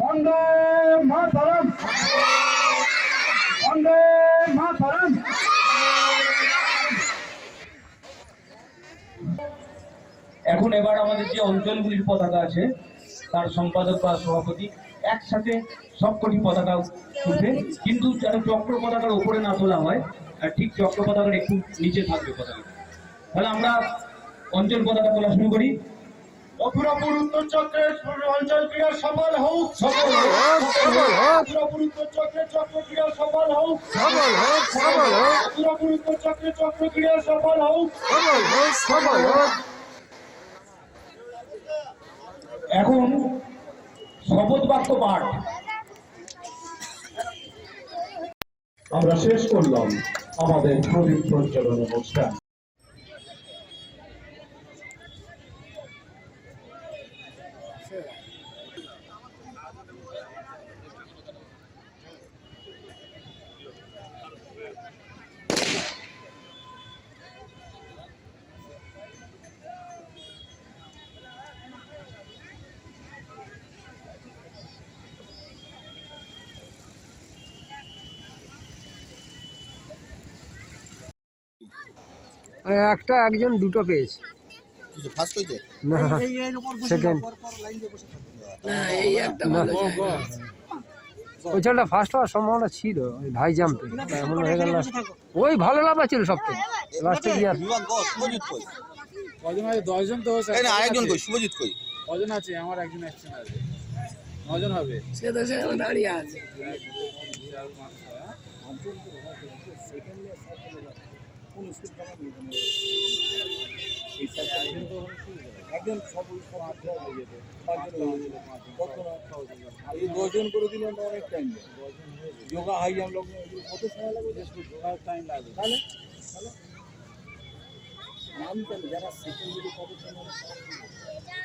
বন্দে মাতরম। বন্দে মাতরম। এখন এবার আমাদের যে অঞ্চলগুলির পতাকা আছে, তার সম্পাদক বা সভাপতি একসাথে সবকটি পতাকা তুলবে। কিন্তু যেন চক্র পতাকার উপরে না তোলা হয়, আর ঠিক চক্র পতাকার একটু নিচে থাকবে পতাকা। তাহলে আমরা অঞ্চল পতাকা তোলা শুরু করি। অপুরাপুর উত্তর চক্রের অঞ্চল ক্রীড়া সফল হোক। সফল হোক সফল উত্তর চক্রের চক্র ক্রীড়া সফল হোক। সফল হোক সফল হোক। অপুরাপুর উত্তর চক্রের চক্র ক্রীড়া সফল হোক। সফল হোক সফল হোক। এখন শপথ বাক্য পাঠ। আমরা শেষ করলাম আমাদের প্রদীপ প্রজ্বলন অনুষ্ঠান। একটা একজন দুটো পেয়েছে। ফার্স্ট হয়েছে না সেকেন্ড ওই ছেলেটা ফার্স্ট হওয়ার সম্ভাবনা ছিল ওই ভাই জাম্পে এমন হয়ে গেল ওই ভালো লাভ ছিল সব থেকে লাস্টে গিয়ে আর- বিভাগ কর শুভজিৎ কজন আছে? দশজন তো আরেকজন কই? শুভজিৎ কই? কজন আছে? আমার একজন অ্যাকশন আছে। নজন হবে? দশজন করে দিলে অনেক টাইম যোগা হাই জাম্প কত সময় লাগবে টাইম লাগবে তাহলে আমি যারা সেকেন্ড যদি কত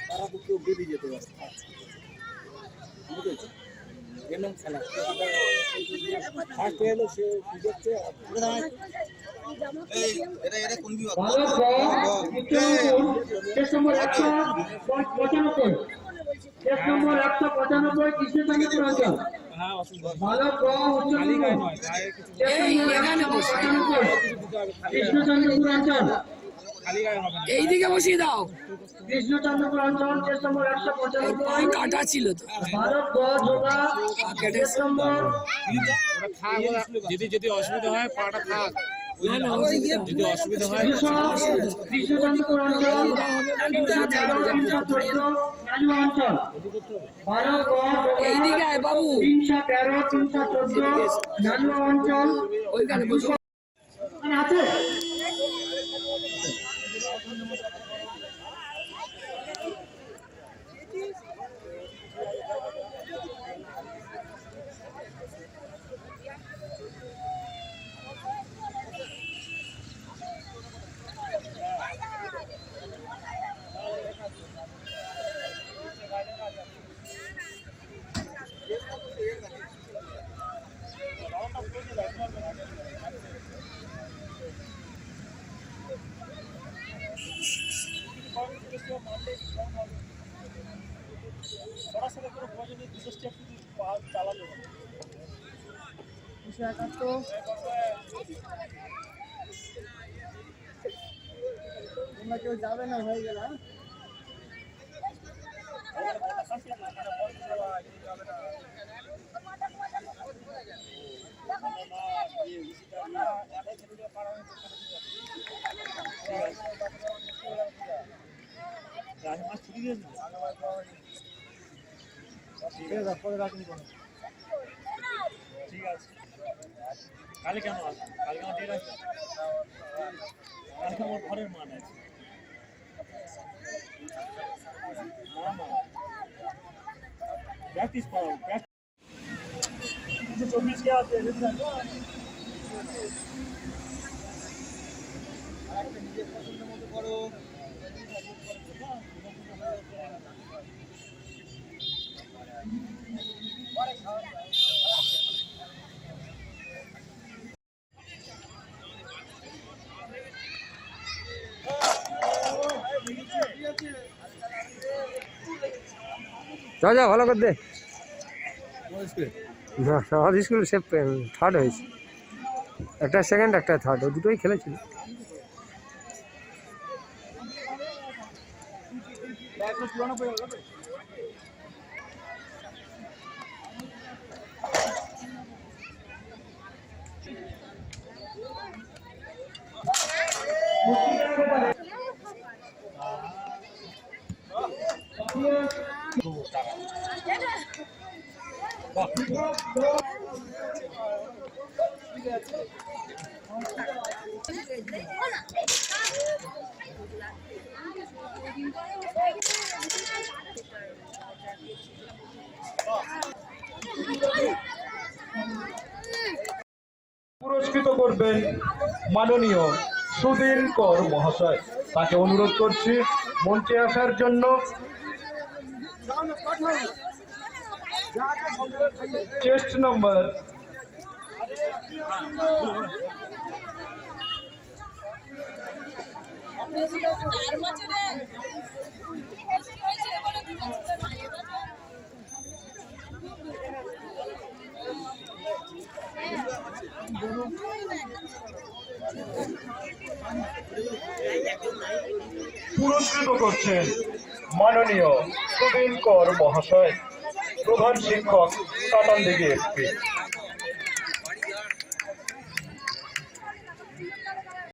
তারা তো কেউ বেরিয়ে যেতে পারে বুঝেছ এমন খেলা ফার্স্ট এলো সে বুঝেছে কৃষ্ণচন্দ্রপুর অঞ্চল হ্যাঁ এইদিকে বসিয়ে দাও। কৃষ্ণচন্দ্রপুর অঞ্চল কেস নম্বর একশো পঁচানব্বই কাটা ছিল তো ভারত যোগা কেস নম্বর ওটা থাক ওরা যদি যদি অসুবিধা হয় পাটা থাক। যদি অসুবিধা হয় এইদিকে বাবু। তিনশো তেরো তিনশো চোদ্দ অঞ্চল। ওইখানে বসো মানে আছে তোমরা কেউ যাবে না হয়ে গেল হ্যাঁ? ঠিক আছে পরে রাখুন ঠিক আছে কালকে কেন আসবে কালকে আমার আছে কালকে আমার ঘরের মান আছে প্র্যাকটিস করো। প্র্যাকটিস চব্বিশ কে আছে যা যা ভালো করে দে। না আমাদের স্কুলে সে থার্ড হয়েছে। একটা সেকেন্ড একটা থার্ড ও দুটোই খেলেছিল। পুরস্কৃত করবেন মাননীয় সুদিন কর মহাশয়। তাকে অনুরোধ করছি মঞ্চে আসার জন্য। চেস্ট নম্বর পুরস্কৃত করছেন মাননীয় সুদিন কর মহাশয়। প্রধান শিক্ষক কাটান দিকে এসপি